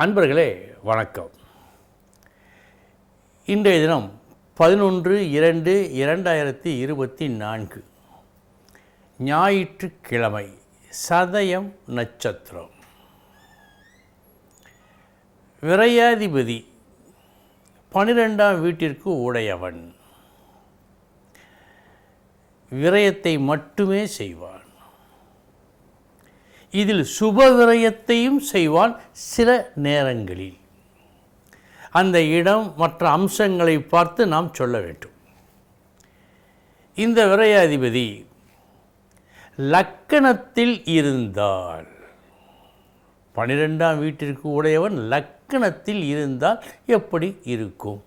அன்பர்களே வணக்கம். இன்றைய தினம் பதினொன்று இரண்டு இரண்டாயிரத்தி இருபத்தி நான்கு. ஞாயிற்றுக்கிழமை சதயம் நட்சத்திரம். விரையாதிபதி பனிரெண்டாம் வீட்டிற்கு உடையவன். விரயத்தை மட்டுமே செய்வான். இதில் சுப விரயத்தையும் செய்வான் சில நேரங்களில். அந்த இடம் மற்ற அம்சங்களை பார்த்து நாம் சொல்ல வேண்டும். இந்த விரையாதிபதி லக்கணத்தில் இருந்தால் பனிரெண்டாம் வீட்டிற்கு உடையவன் லக்கணத்தில் இருந்தால் எப்படி இருக்கும்?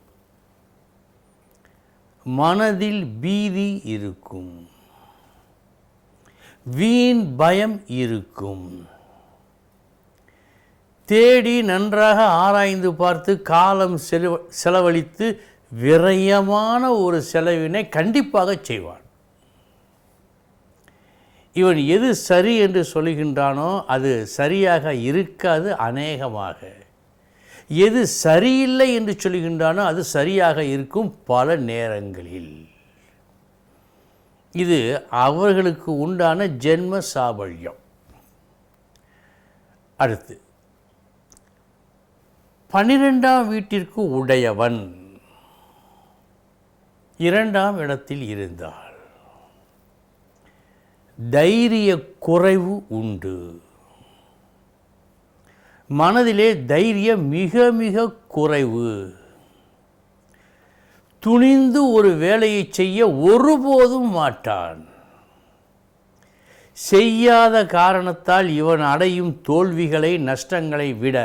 மனதில் பீதி இருக்கும். வீண் பயம் இருக்கும். தேடி நன்றாக ஆராய்ந்து பார்த்து காலம் செலவ செலவழித்து விரயமான ஒரு செலவினை கண்டிப்பாக செய்வான். இவன் எது சரி என்று சொல்லுகின்றானோ அது சரியாக இருக்காது அநேகமாக. எது சரியில்லை என்று சொல்லுகின்றானோ அது சரியாக இருக்கும் பல நேரங்களில். இது அவர்களுக்கு உண்டான ஜென்ம சாபல்யம். அடுத்து பனிரெண்டாம் வீட்டிற்கு உடையவன் இரண்டாம் இடத்தில் இருந்தால் தைரிய குறைவு உண்டு. மனதிலே தைரியம் மிக மிக குறைவு. துணிந்து ஒரு வேலையை செய்ய ஒருபோதும் மாட்டான். செய்யாத காரணத்தால் இவன் அடையும் தோல்விகளை நஷ்டங்களை விட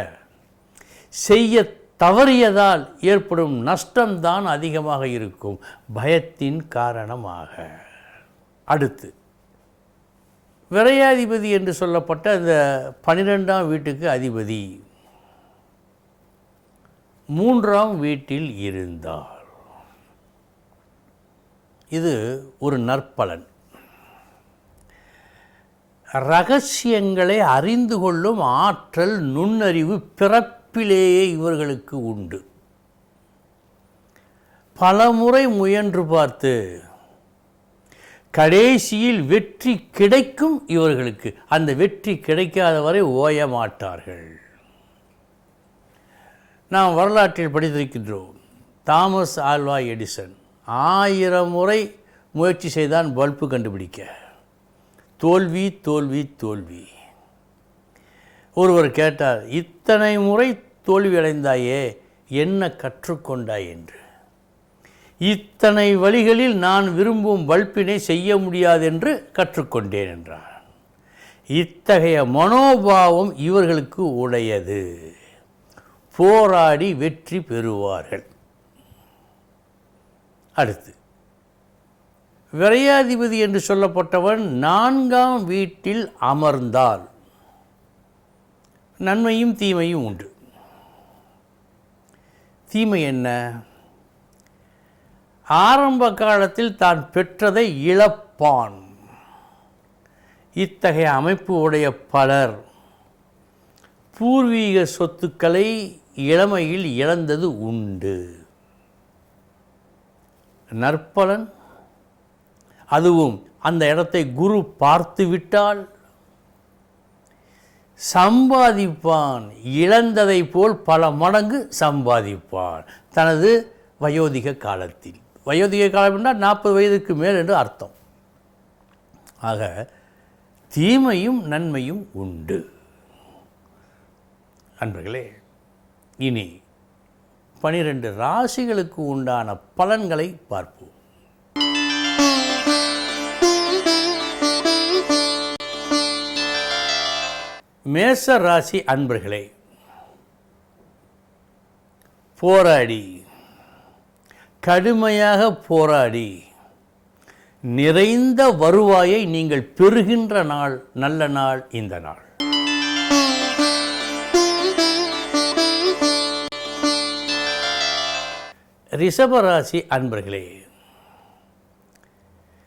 செய்ய தவறியதால் ஏற்படும் நஷ்டம்தான் அதிகமாக இருக்கும். பயத்தின் காரணமாக. அடுத்து விரையாதிபதி என்று சொல்லப்பட்ட இந்த பனிரெண்டாம் வீட்டுக்கு அதிபதி மூன்றாம் வீட்டில் இருந்தார். இது ஒரு நற்பலன். ரகசியங்களை அறிந்து கொள்ளும் ஆற்றல் நுண்ணறிவு பிறப்பிலேயே இவர்களுக்கு உண்டு. பலமுறை முயன்று பார்த்து கடைசியில் வெற்றி கிடைக்கும் இவர்களுக்கு. அந்த வெற்றி கிடைக்காத வரை ஓய மாட்டார்கள். நாம் வரலாற்றில் படித்திருக்கின்றோம். Thomas Alva Edison. ஆயிரம் முறை முயற்சி செய்தான் பல்பு கண்டுபிடிக்க. தோல்வி தோல்வி தோல்வி. ஒருவர் கேட்டார் இத்தனை முறை தோல்வி அடைந்தாயே என்ன கற்றுக்கொண்டாய் என்று? இத்தனை வழிகளில் நான் விரும்பும் பல்பினை செய்ய முடியாதென்று கற்றுக்கொண்டேன் என்றார் இத்தகைய மனோபாவம் இவர்களுக்கு உடையது. போராடி வெற்றி பெறுவார்கள். அடுத்து. விரையாதிபதி என்று சொல்லப்பட்டவன் நான்காம் வீட்டில் அமர்ந்தால் நன்மையும் தீமையும் உண்டு. தீமை என்ன? ஆரம்ப காலத்தில் தான் பெற்றதை இழப்பான். இத்தகைய அமைப்பு உடைய பலர் பூர்வீக சொத்துக்களை இளமையில் இழந்தது உண்டு. நற்பலன். அதுவும் அந்த இடத்தை குரு பார்த்து விட்டால் சம்பாதிப்பான். இழந்ததை போல் பல மடங்கு சம்பாதிப்பான். தனது வயோதிக காலத்தில். வயோதிக காலம் என்றால் நாற்பது வயதுக்கு மேல் என்று அர்த்தம். ஆக தீமையும் நன்மையும் உண்டு. அன்பர்களே இனி பனிரெண்டு ராசிகளுக்கு உண்டான பலன்களை பார்ப்போம். மேச ராசி அன்பர்களே போராடி கடுமையாக போராடி நிறைந்த வருவாயை நீங்கள் பெறுகின்ற நாள் நல்ல நாள் இந்த நாள். ரிஷபராசி அன்பர்களே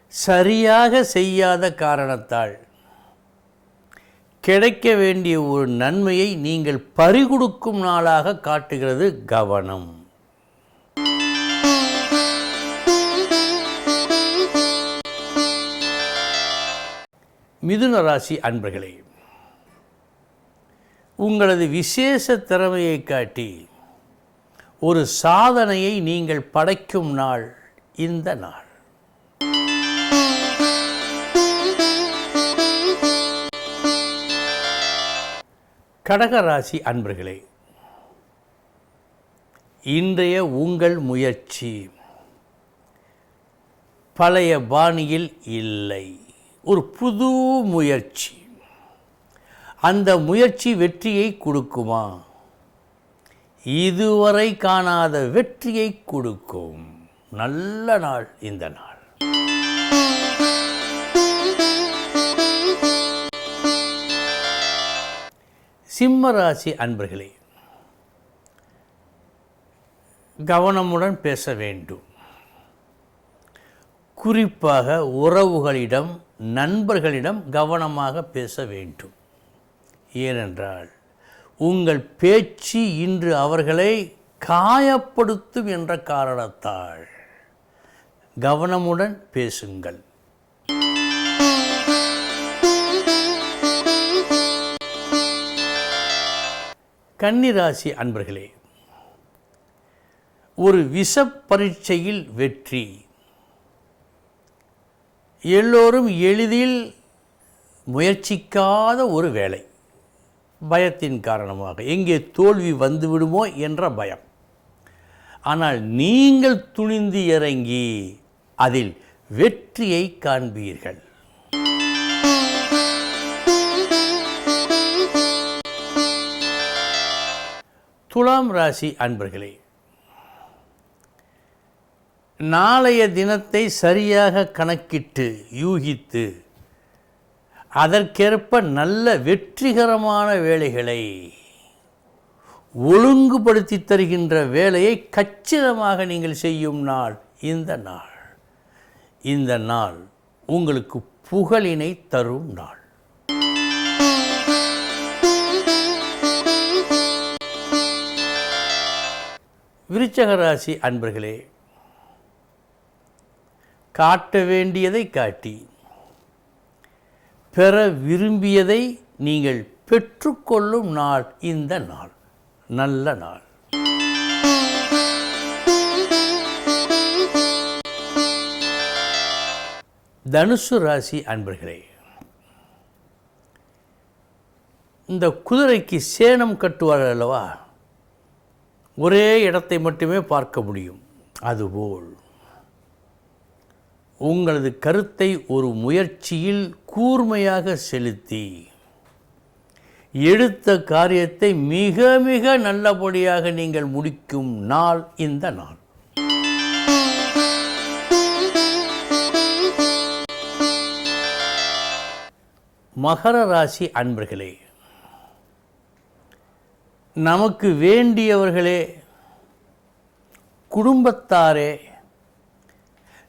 சரியாக செய்யாத காரணத்தால் கிடைக்க வேண்டிய ஒரு நன்மையை நீங்கள் பறிகொடுக்கும் நாளாக காட்டுகிறது கவனம். மிதுன ராசி அன்பர்களே உங்களது விசேஷ திறமையை காட்டி ஒரு சாதனையை நீங்கள் படைக்கும் நாள் இந்த நாள். கடகராசி அன்பர்களே இன்றைய உங்கள் முயற்சி பழைய பாணியில் இல்லை ஒரு புது முயற்சி. அந்த முயற்சி வெற்றியை கொடுக்குமா? இதுவரை காணாத வெற்றியை கொடுக்கும். நல்ல நாள் இந்த நாள். சிம்ம ராசி அன்பர்களே கவனமுடன் பேச வேண்டும். குறிப்பாக உறவுகளிடம் நண்பர்களிடம் கவனமாக பேச வேண்டும். ஏனென்றால் உங்கள் பேச்சு இன்று அவர்களை காயப்படுத்தும் என்ற காரணத்தால். கவனமுடன் பேசுங்கள். கன்னிராசி அன்பர்களே ஒரு விஷ பரீட்சையில் வெற்றி. எல்லோரும் எளிதில் முயற்சிக்காத ஒரு வேலை. பயத்தின் காரணமாக. எங்கே தோல்வி வந்துவிடுமோ என்ற பயம். ஆனால் நீங்கள் துணிந்து இறங்கி அதில் வெற்றியை காண்பீர்கள். துலாம் ராசி அன்பர்களே நாளைய தினத்தை சரியாக கணக்கிட்டு யூகித்து அதற்கேற்ப நல்ல வெற்றிகரமான வேலைகளை ஒழுங்குபடுத்தி தருகின்ற வேலையை கச்சிதமாக நீங்கள் செய்யும் நாள் இந்த நாள். இந்த நாள் உங்களுக்கு புகழினை தரும் நாள். விருச்சகராசி அன்பர்களே காட்ட வேண்டியதை காட்டி பெற விரும்பியதை நீங்கள் பெற்றுக்கொள்ளும் நாள் இந்த நாள். நல்ல நாள். தனுசு ராசி அன்பர்களே இந்த குதிரைக்கு சேணம் கட்டுவார்கள் அல்லவா? ஒரே இடத்தை மட்டுமே பார்க்க முடியும். அதுபோல் உங்களது கருத்தை ஒரு முயற்சியில் கூர்மையாக செலுத்தி எடுத்த காரியத்தை மிக மிக நல்லபடியாக நீங்கள் முடிக்கும் நாள் இந்த நாள். மகர ராசி அன்பர்களே நமக்கு வேண்டியவர்களே குடும்பத்தாரே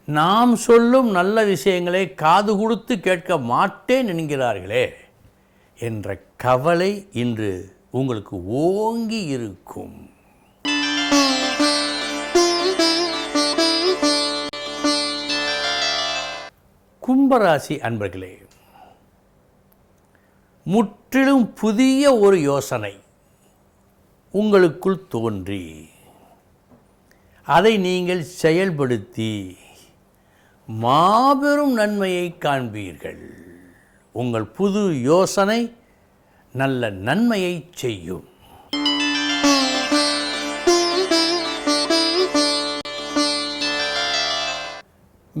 நாம் சொல்லும் நல்ல விஷயங்களை காது கொடுத்து கேட்க மாட்டேன் என்கிறார்களே என்ற கவலை இன்று உங்களுக்கு ஓங்கி இருக்கும். கும்பராசி அன்பர்களே முற்றிலும் புதிய ஒரு யோசனை உங்களுக்குள் தோன்றி அதை நீங்கள் செயல்படுத்தி மாபெரும் நன்மையை காண்பீர்கள். உங்கள் புது யோசனை நல்ல நன்மையை செய்யும்.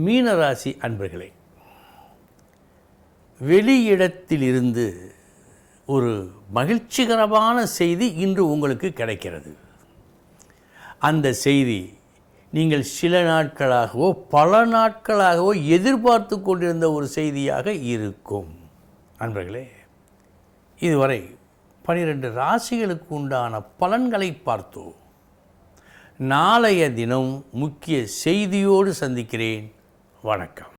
மீனராசி அன்பர்களே வெளியிடத்திலிருந்து ஒரு மகிழ்ச்சிகரமான செய்தி இன்று உங்களுக்கு கிடைக்கிறது. அந்த செய்தி நீங்கள் சில நாட்களாகவோ பல நாட்களாகவோ எதிர்பார்த்து கொண்டிருந்த ஒரு செய்தியாக இருக்கும். நண்பர்களே இதுவரை பனிரெண்டு ராசிகளுக்கு உண்டான பலன்களை பார்த்தோம். நாளைய தினம் முக்கிய செய்தியோடு சந்திக்கிறேன். வணக்கம்.